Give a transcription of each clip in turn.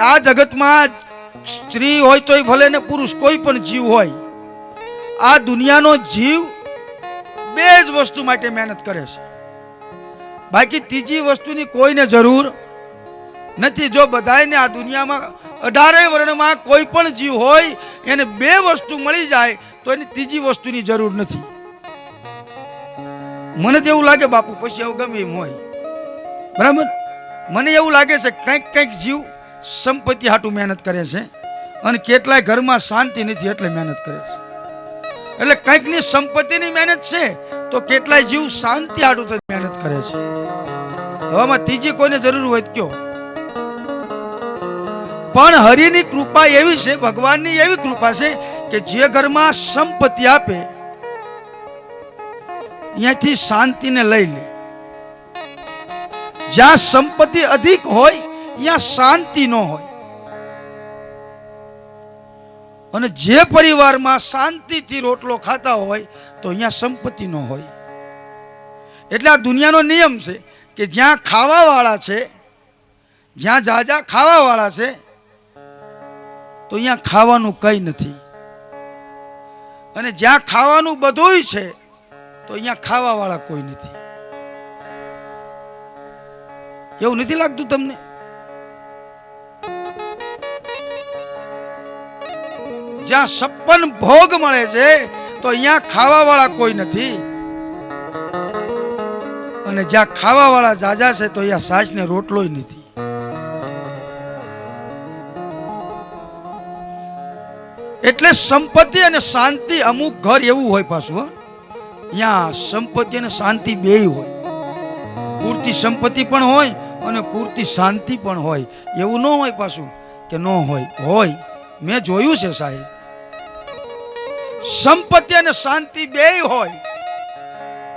આ જગતમાં સ્ત્રી હોય તોય ભલે ને પુરુષ, કોઈ પણ જીવ હોય, આ દુનિયાનો જીવ બે જ વસ્તુ માટે મહેનત કરે છે. બાકી ત્રીજી વસ્તુની કોઈને જરૂર નથી. જો બધાયને આ દુનિયામાં અઢારેય વર્ણમાં કોઈ પણ જીવ હોય, એને બે વસ્તુ મળી જાય, તો એની ત્રીજી વસ્તુની જરૂર નથી. મને તો એવું લાગે બાપુ, પછી એવું ગમે એમ હોય. બરાબર? મને એવું લાગે છે કંઈક કંઈક જીવ સંપત્તિ હાટું મહેનત કરે છે અને કેટલાય ઘરમાં શાંતિ નથી એટલે મહેનત કરે છે. એટલે કંઈકની સંપત્તિની મહેનત છે તો કેટલાય જીવ શાંતિ હાટું થઈ મહેનત કરે છે. હવામાં ત્રીજી કોઈને જરૂર હોય કયો. પણ હરિની કૃપા એવી છે, ભગવાનની એવી કૃપા છે કે જે ઘરમાં સંપત્તિ આપે અહીંયાથી શાંતિને લઈ લે. જ્યાં સંપત્તિ અધિક હોય ત્યાં શાંતિ ન હોય. અને જે પરિવારમાં શાંતિથી રોટલો ખાતા હોય, તો અહીંયા સંપત્તિ ન હોય. એટલે આ દુનિયાનો નિયમ છે કે જ્યાં ખાવાવાળા છે, જ્યાં જાજા ખાવાવાળા છે, તો અહીંયા ખાવાનું કંઈ નથી. અને જ્યાં ખાવાનું બધુંય છે, તો અહીંયા ખાવાવાળા કોઈ નથી. એવું નથી લાગતું તમને? જ્યાં સપ્પન ભોગ મળે છે, તો અહીંયા ખાવાવાળા કોઈ નથી. અને જ્યાં ખાવાવાળા જાજા છે, તો અહીંયા સાસને રોટલોય નથી. એટલે સંપત્તિ અને શાંતિ અમુક ઘર એવું હોય પાછું અહીંયા સંપત્તિ અને શાંતિ બેય હોય. પૂરતી સંપત્તિ પણ હોય અને પૂરતી શાંતિ પણ હોય. એવું ન હોય પાછું કે ન હોય. હોય. મેં જોયું છે સાહેબ. સંપત્તિ અને શાંતિ બેય હોય,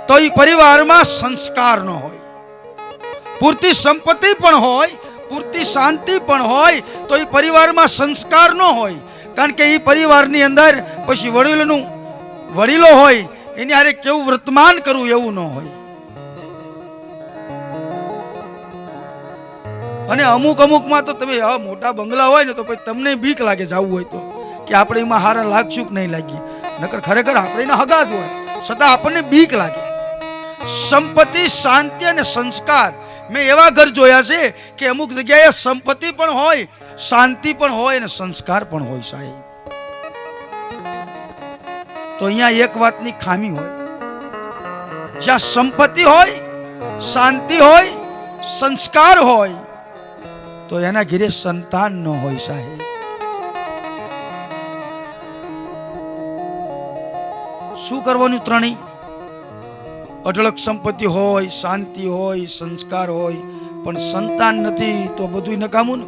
તો એ પરિવારમાં સંસ્કાર ન હોય. પૂરતી સંપત્તિ પણ હોય, પૂરતી શાંતિ પણ હોય, તો એ પરિવારમાં સંસ્કાર ન હોય. કારણ કે એ પરિવારની અંદર પછી વડીલનું, વડીલો હોય, એની હારે કેવું વર્તમાન કરવું એવું ન હોય. અને અમુક અમુકમાં તો તમે મોટા બંગલા હોય ને, તો પછી તમને બીક લાગે જવું હોય તો, કે આપણે એમાં હારા લાગશું કે નહીં લાગીએ? નકર ખરેખર આપણે હગા જ હોય. છતાં આપણને બીક લાગે. સંપત્તિ, શાંતિ અને સંસ્કાર. મેં એવા ઘર જોયા છે કે અમુક જગ્યાએ સંપત્તિ પણ હોય, શાંતિ પણ હોય અને સંસ્કાર પણ હોય સાહેબ. તો અહીંયા એક વાતની ખામી હોય. જ્યાં સંપત્તિ હોય, શાંતિ હોય, સંસ્કાર હોય, તો એના ઘેરે સંતાન ન હોય સાહેબ. શું કરવાનું ત્રણેય? અઢળક સંપત્તિ હોય, શાંતિ હોય, સંસ્કાર હોય, પણ સંતાન નથી, તો બધું નકામું ને?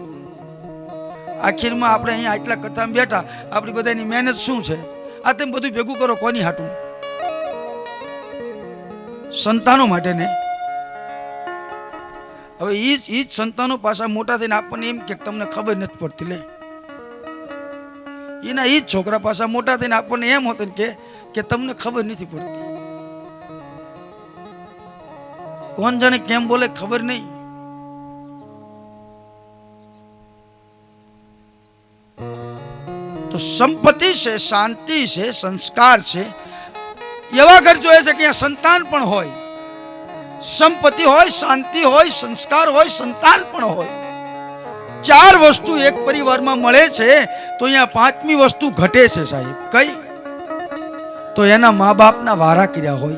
આખીરમાં આપણે અહીંયા આટલા કથામાં બેઠા, આપણી બધાની મહેનત શું છે? આ તેમ બધું ભેગું કરો, કોની હાટું? સંતાનો માટે ને? હવે એ જ એ જ સંતાનો પાછા મોટા થઈને આપણને એમ કે તમને ખબર નથી પડતી, લે. એના એ જ છોકરા પાછા મોટા થઈને આપણને એમ હોત કે કે તમને ખબર નથી પડતી. કોણ જાણે કેમ બોલે ખબર નહીં. તો સંપત્તિ છે, શાંતિ છે, સંસ્કાર છે, એવા ઘર જોઈએ છે કે સંતાન પણ હોય. સંપત્તિ હોય, શાંતિ હોય, સંસ્કાર હોય, સંતાન પણ હોય. ચાર વસ્તુ એક પરિવારમાં મળે છે, તો અહીંયા પાંચમી વસ્તુ ઘટે છે સાહેબ. કઈ? તો એના મા બાપના વારા કર્યા હોય.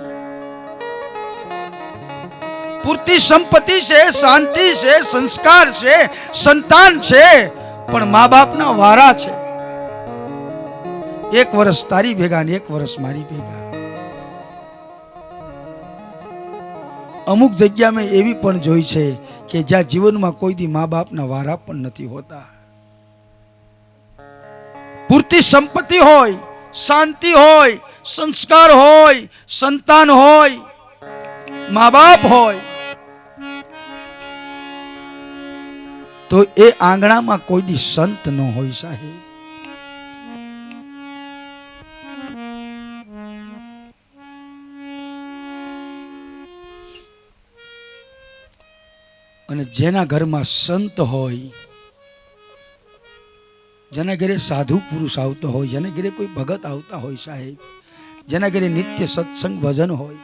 પૂરતી સંપત્તિ છે, શાંતિ છે, સંસ્કાર છે, સંતાન છે, પણ મા બાપના વારા છે. એક વર્ષ તારી ભેગા ને એક વર્ષ મારી ભેગા. અમુક જગ્યા મેં એવી પણ જોઈ છે કે જ્યાં જીવનમાં કોઈ દી મા બાપના વારા પણ નથી હોતા. પૂરતી સંપત્તિ હોય, શાંતિ હોય સંસ્કાર હોય, સંતાન હોય મા બાપ હોય, તો એ આંગણામાં કોઈ દી સંત ન હોય સાહેબ. અને જેના ઘરમાં સંત હોય, જેના ઘરે સાધુ પુરુષ આવતો હોય, જેના ઘરે કોઈ ભગત આવતા હોય સાહેબ જેના ઘરે નિત્ય સત્સંગ ભજન હોય.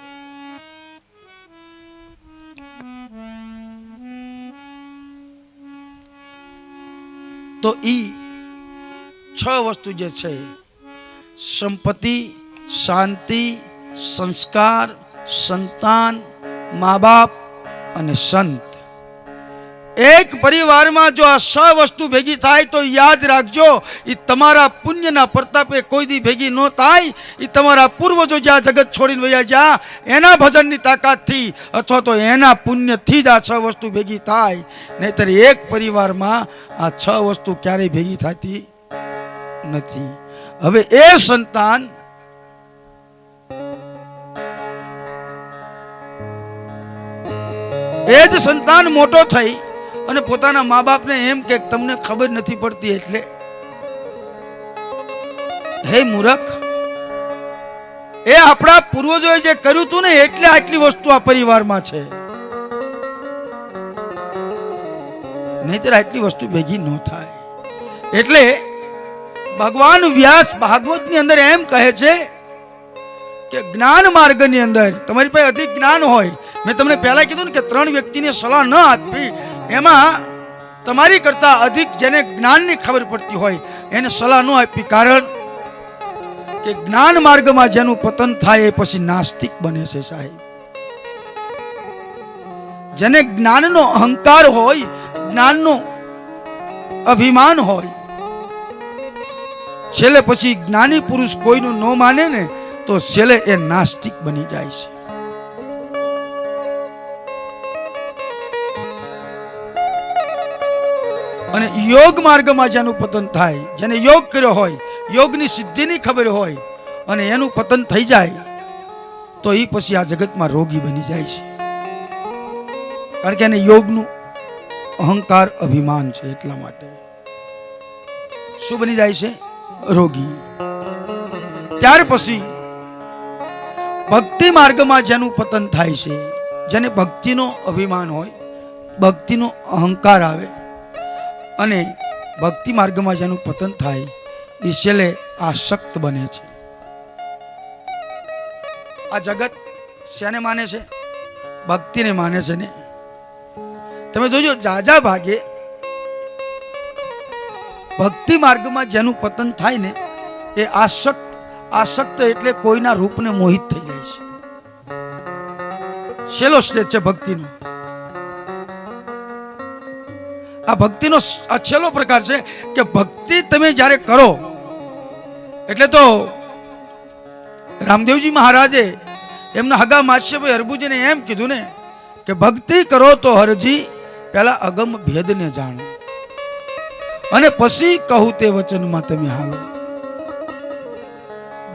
તો ઈ છ વસ્તુ જે છે, સંપત્તિ, શાંતિ, સંસ્કાર, સંતાન, મા બાપ અને સંત. એક પરિવારમાં જો આ છ વસ્તુ ભેગી થાય તો યાદ રાખજો એ તમારા પુણ્યના પ્રતાપે કોઈ દી ભેગી ન થાય. એ તમારા પૂર્વજો જ્યાં જગત છોડીને વયા જ્યાં, એના ભજનની તાકાતથી અથવા તો એના પુણ્યથી જ આ છ વસ્તુ ભેગી થાય. નહીતર એક પરિવારમાં આ છ વસ્તુ ક્યારેય ભેગી થતી નથી. હવે એ સંતાન એ જ સંતાન મોટો થઈ અને પોતાના મા બાપને એમ કે તમને ખબર નથી પડતી એટલે. હે મૂરખ, એ આપણા પૂર્વજોએ જે કર્યું હતું ને એટલે આટલી વસ્તુ આ પરિવારમાં છે. નહીતર આટલી વસ્તુ ભેગી ન થાય. એટલે ભગવાન વ્યાસ ભાગવતની અંદર એમ કહે છે કે જ્ઞાન માર્ગની અંદર, તમારી પાસે અધિક જ્ઞાન હોય, મેં તમને પહેલા કીધું ને કે ત્રણ વ્યક્તિને સલાહ ન આપવી એમાં તમારી કરતા અધિક જેને જ્ઞાનની ખબર પડતી હોય, એને સલાહ ન આપી કારણ કે જ્ઞાન માર્ગમાં જેનું પતન થાય એ પછી નાસ્તિક બને છે સાહેબ. જેને જ્ઞાનનો અહંકાર હોય, જ્ઞાનનો અભિમાન હોય, છેલ્લે પછી જ્ઞાની પુરુષ કોઈનું ન માને ને, તો છેલ્લે એ નાસ્તિક બની જાય છે. અને યોગ માર્ગમાં જેનું પતન થાય, જેને યોગ કર્યો હોય, યોગની સિદ્ધિની ખબર હોય અને એનું પતન થઈ જાય, તો એ પછી આ જગતમાં રોગી બની જાય છે. કારણ કે એને યોગનું અહંકાર અભિમાન છે એટલા માટે. શું બની જાય છે? રોગી. ત્યાર પછી ભક્તિ માર્ગમાં જેનું પતન થાય છે, જેને ભક્તિનો અભિમાન હોય, ભક્તિનો અહંકાર આવે અને ભક્તિ માર્ગમાં જેનું પતન થાય, એ છેલ્લે આસક્ત બને છે. આ જગત શેને માને છે? ભક્તિને માને છે ને? તમે જોજો, જાજા ભાગે ભક્તિ માર્ગમાં જેનું પતન થાય ને, એ આસક્ત આસક્ત એટલે કોઈના રૂપને મોહિત થઈ જાય છે. છેલ્લો સ્ટેજ છે ભક્તિનો. આ ભક્તિનો આ છેલ્લો પ્રકાર છે કે ભક્તિ તમે જ્યારે કરો, એટલે તો રામદેવજી મહારાજે એમના હગા માસ્યભાઈ હરબુજીને એમ કીધું ને કે ભક્તિ કરો તો હરજી પહેલા અગમ ભેદને જાણો. અને પછી કહું તે વચનમાં તમે હાલો.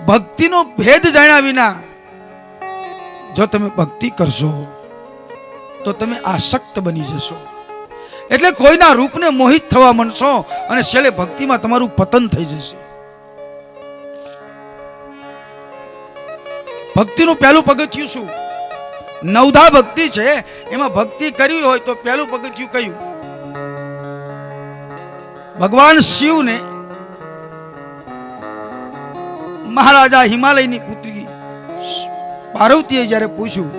ભક્તિનો ભેદ જાણ્યા વિના જો તમે ભક્તિ કરશો, તો તમે આસક્ત બની જશો. એટલે કોઈના રૂપને મોહિત થવા માંડશો અને છેલ્લે ભક્તિમાં તમારું પતન થઈ જશે. ભક્તિનું પહેલું પગથિયું શું? નવધા ભક્તિ છે, એમાં ભક્તિ કરવી હોય તો પહેલું પગથિયું કયું? ભગવાન શિવને મહારાજા હિમાલયની પુત્રી પાર્વતીએ જ્યારે પૂછ્યું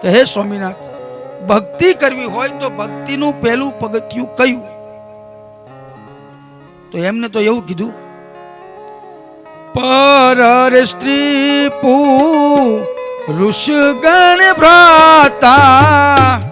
કે હે સ્વામિનાથ ભક્તિ કરવી હોય તો ભક્તિનું પહેલું પગથિયું કયું? તો એમને તો એવું કીધું પર સ્ત્રી પુ ઋષગણ ભ્રાતા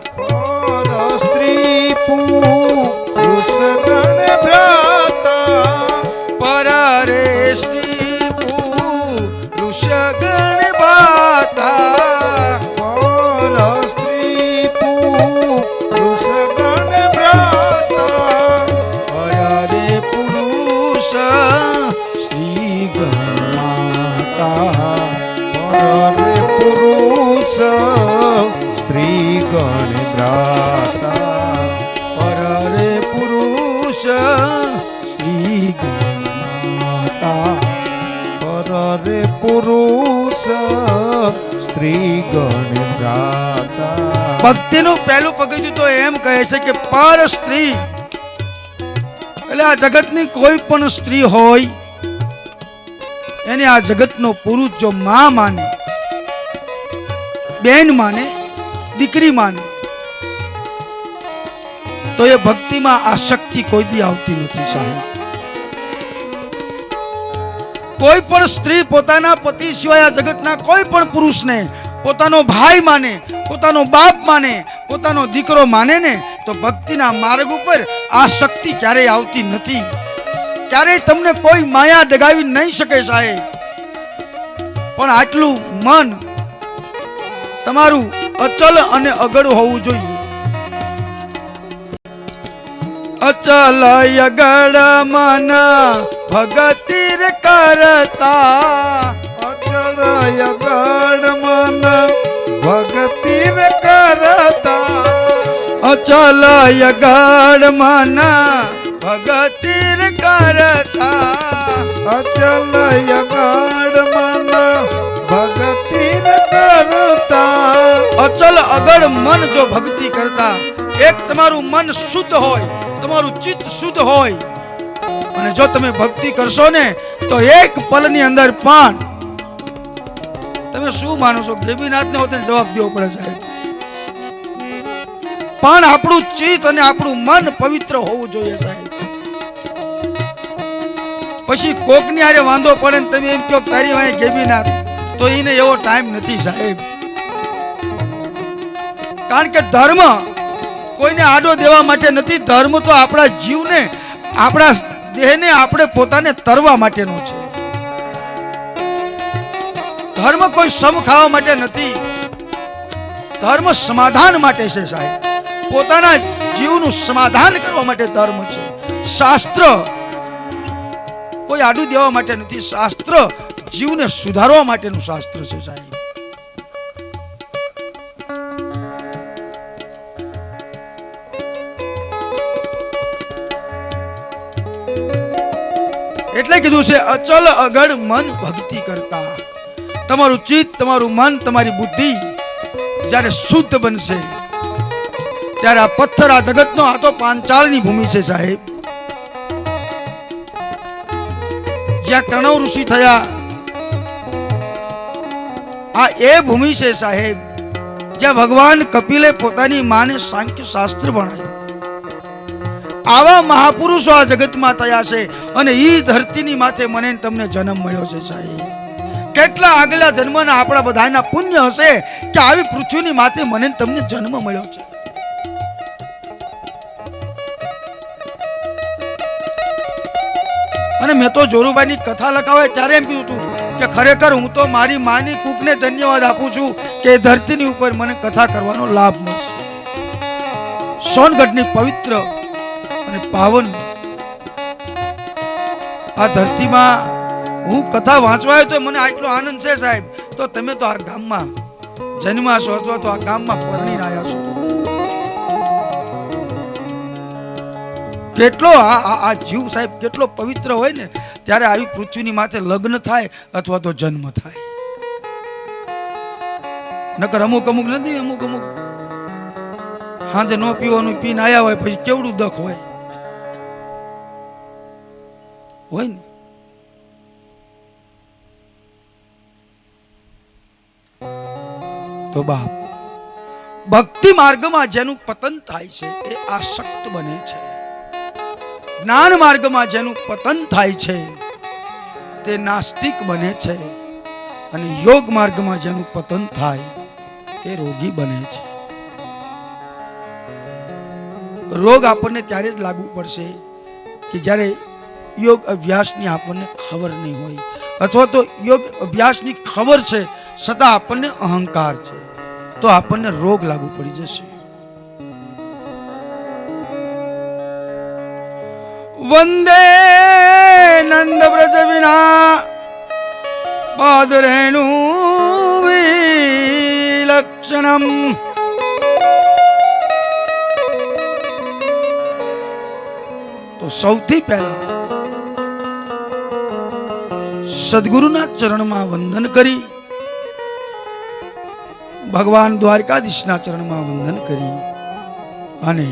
ભક્તિનું પહેલું પગથિયું તો એમ કહે છે કે પર સ્ત્રી. એટલે આ જગતની કોઈ પણ સ્ત્રી હોય, એને આ જગતનો પુરુષ જો માં માને, બેન માને, દીકરી માને, તો એ ભક્તિમાં આ શક્તિ કોઈ દી આવતી નથી સાહેબ. કોઈ પણ સ્ત્રી પોતાના પતિ સિવાય આ જગતના કોઈ પણ પુરુષને પોતાનો ભાઈ માને, પોતાનો બાપ માને, પોતાનો દીકરો માને ને, તો ભક્તિના માર્ગ ઉપર આ શક્તિ ક્યારેય આવતી નથી. ક્યારેય તમને કોઈ માયા ડગાવી નહીં શકે સાહેબ. પણ આટલું મન તમારું અચલ અને અગળ હોવું જોઈએ. અચલ અગળ મન ભગતીર કરતા અચલ અગળ મન ભગતીર કરતા. અચલ ગણ મન ભક્તિ કરતા. અચલ અગળ મન જો ભક્તિ કરતા. એક તમારું મન શુદ્ધ હોય તમારું ચિત્ત શુદ્ધ હોય. અને જો તમે ભક્તિ કરશો ને તો એક પલની અંદર પણ તમે શું માનો છો? ગેબીનાથને હોતે જવાબ દેવો પડે સાહેબ. પણ આપણું ચિત્ત અને આપણું મન પવિત્ર હોવું જોઈએ સાહેબ. પછી કોકની આરે વાંધો પડે ને તમે એમ કહો તારી વાંહે ગેબીનાથ તો એને એવો ટાઈમ નથી સાહેબ. કારણ કે ધર્મ કોઈને આડો દેવા માટે નથી, ધર્મ તો આપણા જીવને, આપણા દેહને આપણે પોતાને તરવા માટેનો છે. ધર્મ કોઈ સમ ખાવા માટે નથી, ધર્મ સમાધાન માટે છે સાહેબ. પોતાના જીવનું સમાધાન કરવા માટે ધર્મ છે. શાસ્ત્ર કોઈ આડું દેવા માટે નથી. શાસ્ત્ર જીવને સુધારવા માટેનું શાસ્ત્ર છે સાહેબ. એટલે કીધું છે, અચલ અગળ મન ભક્તિ કરતા. તમારું ચિત્ત, તમારું મન, તમારી બુદ્ધિ જ્યારે શુદ્ધ બનશે ત્યારે આ પથ્થર આ જગતનો, આ તો પાંચાળની ભૂમિ છે સાહેબ. જ્યાં ત્રણવ ઋષિ થયા, આ એ ભૂમિ છે સાહેબ, જ્યાં ભગવાન કપિલે પોતાની માને સાંખ્ય શાસ્ત્ર ભણાવ્યું. આવા મહાપુરુષો આ જગતમાં થયા છે અને એ ધરતીની માથે મને તમને જન્મ મળ્યો છે સાહેબ. કેટલા આગલા જન્મના આપણા બધાના પુણ્ય હશે કે આવી પૃથ્વીની માથે મને તમને જન્મ મળ્યો છે? અને મેં તો જોરુભાઈની કથા લખાવે ત્યારે એમ કીધું હતું કે ખરેખર હું તો મારી માની કૂકને ધન્યવાદ આપું છું કે ધરતીની ઉપર મને કથા કરવાનો લાભ મળશે. સોનગઢની પવિત્ર અને પાવન આ ધરતીમાં હું કથા વાંચવા આવ્યો તો મને આટલો આનંદ છે સાહેબ. તો તમે તો આ ગામમાં જન્મા છો અથવા તો આ ગામમાં પરણીને આવ્યા છો. કેટલો આ જીવ સાહેબ કેટલો પવિત્ર હોય ને, ત્યારે આવી પૃથ્વીની માથે લગ્ન થાય અથવા તો જન્મ થાય. નકર અમુક અમુક નથી, અમુક અમુક હાંજે ન પીવાનું, પીને આવ્યા હોય, પછી કેવડું દખ હોય? હોય ને? તો બાપ, ભક્તિ માર્ગમાં જેનું પતન થાય છે, એ આસક્ત બને છે. જ્ઞાન માર્ગમાં જેનું પતન થાય છે, તે નાસ્તિક બને છે અને યોગ માર્ગમાં જેનું પતન થાય, તે રોગી બને છે. રોગ આપણને ત્યારે જ લાગુ પડશે કે જ્યારે યોગ અભ્યાસની આપણને ખબર નહીં હોય, અથવા તો યોગ અભ્યાસની ખબર છે છતાં આપણને અહંકાર છે, તો આપણને રોગ લાગુ પડી જશે. વંદે નંદ વ્રજ વિના પાદ રેણુ વિલક્ષણમ. તો સૌથી પહેલા સદગુરુના ચરણમાં વંદન કરી, ભગવાન દ્વારકાધીશના ચરણમાં વંદન કરી અને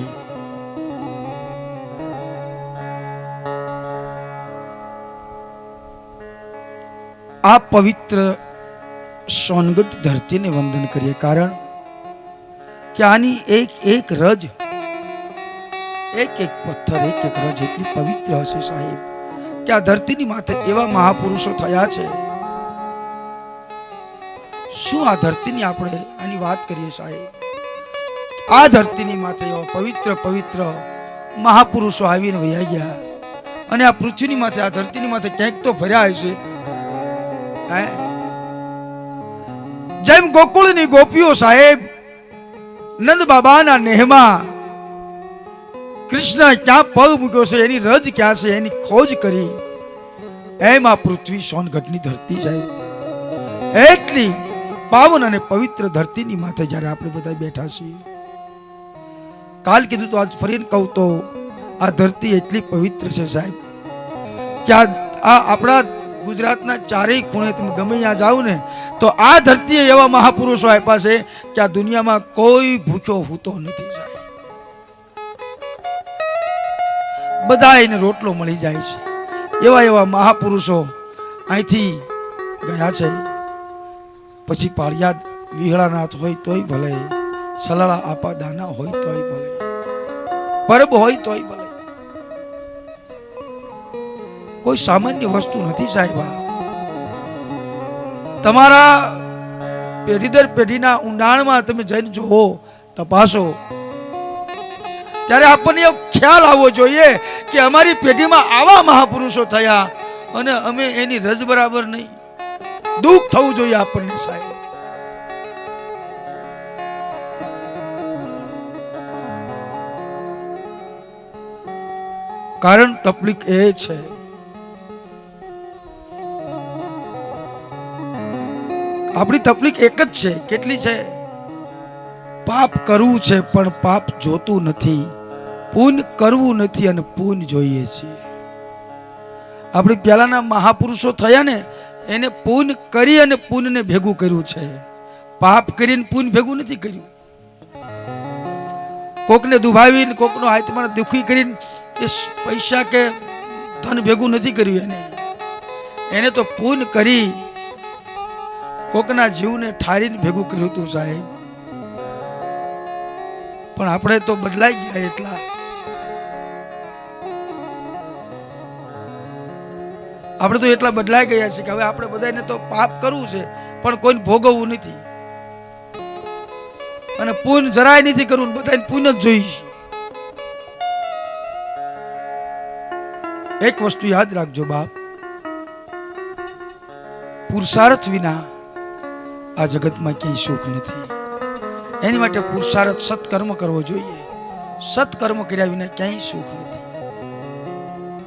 આ પવિત્ર સોનગઢ ધરતીને વંદન કરીએ. કારણ કે આની એક એક રજ, એક એક પથ્થર, એક એક રજ એટલી પવિત્ર હશે સાહેબ, કે આ ધરતીની માથે એવા મહાપુરુષો થયા છે. શું આ ધરતીની આપણે આની વાત કરીએ સાહેબ? આ ધરતીની માથે એવા પવિત્ર પવિત્ર મહાપુરુષો આવીને વયા ગયા. અને આ પૃથ્વીની માથે, આ ધરતીની માથે ક્યાંક તો ફર્યા હશે. જેમ ગોકુળની ગોપીઓ સાહેબ, નંદ બાબાના નેહમાં કૃષ્ણ ક્યાં પગ મૂક્યો છે, એની રજ ક્યાં છે, એની ખોજ કરી, એમ આ પૃથ્વી સોનગઢની ધરતી સાહેબ. એટલી પાવન અને પવિત્ર ધરતીની માથે જ્યારે આપણે બધા બેઠા છીએ. કાલ કીધું તો આજ ફરીને કહું તો, આ ધરતી એટલી પવિત્ર છે સાહેબ, કે આ આપણા ગુજરાતના ચારેય ખૂણે તમે ગમે ત્યાં જાઓ ને, તો આ ધરતીએ એવા મહાપુરુષો આપ્યા છે કે આ દુનિયામાં કોઈ ભૂખ્યો હોતો નથી બધા એને રોટલો મળી જાય છે. એવા એવા મહાપુરુષો અહીંથી ગયા છે. પછી પાળિયાદ વિહળાનાથ હોય તોય ભલે, સલાળા આપા દાના હોય તોય ભલે, પરબ હોય તોય ભલે. કોઈ સામાન્ય વસ્તુ નથી સાહેબ તમારા પેઢી દર પેઢીના ઊંડાણમાં તમે જઈને જુઓ, તપાસો. ત્યારે આપણને એવો ખ્યાલ આવવો જોઈએ કે અમારી પેઢીમાં આવા મહાપુરુષો થયા અને અમે એની રજ બરાબર નહીં. દુઃખ થવું જોઈએ આપણને સાહેબ. કારણ તકલીફ એ છે આપણી તકલીફ એક જ છે. કેટલી છે? પાપ કરવું છે, પણ પાપ જોતું નથી. પૂન કરવું નથી અને પૂન જોઈએ છીએ. આપણે પહેલાના મહાપુરુષો થયા ને, એને પૂન કરી અને પૂનને ભેગું કર્યું છે. પાપ કરીને પૂન ભેગું નથી કર્યું. કોકને દુભાવીને, કોકનો હાથમાં દુખી કરીને એ પૈસા કે ધન ભેગું નથી કર્યું એને. એને તો પૂન કરી કોકના જીવને ઠારીને ભેગું કર્યું હતું સાહેબ. પણ આપણે તો બદલાઈ ગયા એટલા. આપણે તો એટલા બદલાઈ ગયા છે કે હવે આપણે બધાને તો પાપ કરવું છે, પણ કોઈને ભોગવવું નથી. અને પૂન જરાય નથી કરવું બધાને પૂન જ જોઈ એક વસ્તુ યાદ રાખજો બાપ. પુરુષાર્થ વિના આ જગતમાં ક્યાંય સુખ નથી. એની માટે પુરુષાર્થ સત્કર્મ કરવો જોઈએ. સત્કર્મ કર્યા વિના ક્યાંય સુખ નથી.